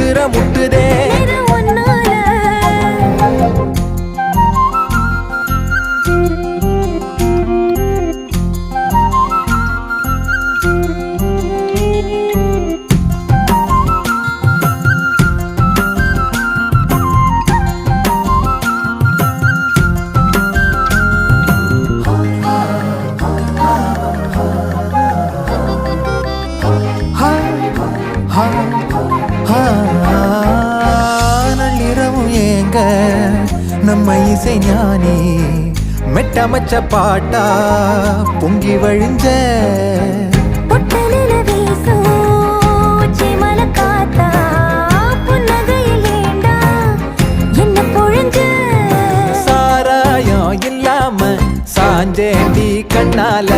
உசுர முட்டுதே ஹா. நள்ளிரவும் ஏங்க நம்ம இசை ஞானி மெட்டமச்ச பாட்டா பொங்கி வழிஞ்ச? சாராயம் இல்லாம சாஞ்சேண்டி கண்ணால